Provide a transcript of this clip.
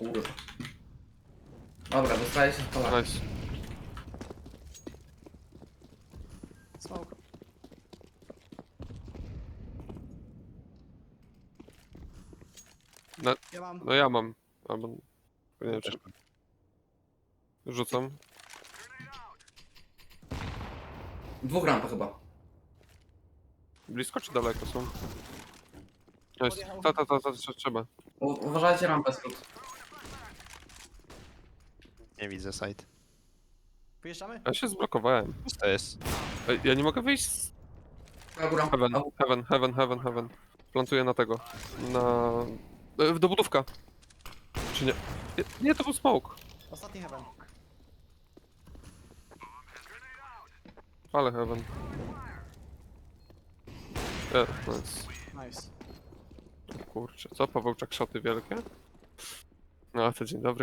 Kurwa. Dobra, dostaje się w polach. Nice. Smoke. No, Ja mam. no ja mam. Albo... Nie wiem, czy... Rzucam. Dwóch ramp chyba. Blisko czy daleko są? Podjechał. Ta, ta, ta, ta, trze- trzeba. U uważajcie rampę skrót. Nie widzę site. Wyjeżdżamy? Ja się zblokowałem. Co to jest? Ej, Ja nie mogę wyjść z... Góra. Heaven, heaven, heaven, heaven, heaven. Plantuję na tego. Na... e, Do budówka. Czy nie? Nie, nie to był smoke. Ostatni heaven. Ale heaven. E, nice. Nice. Kurczę, co? Pawełczak szoty wielkie? No, to dzień dobry.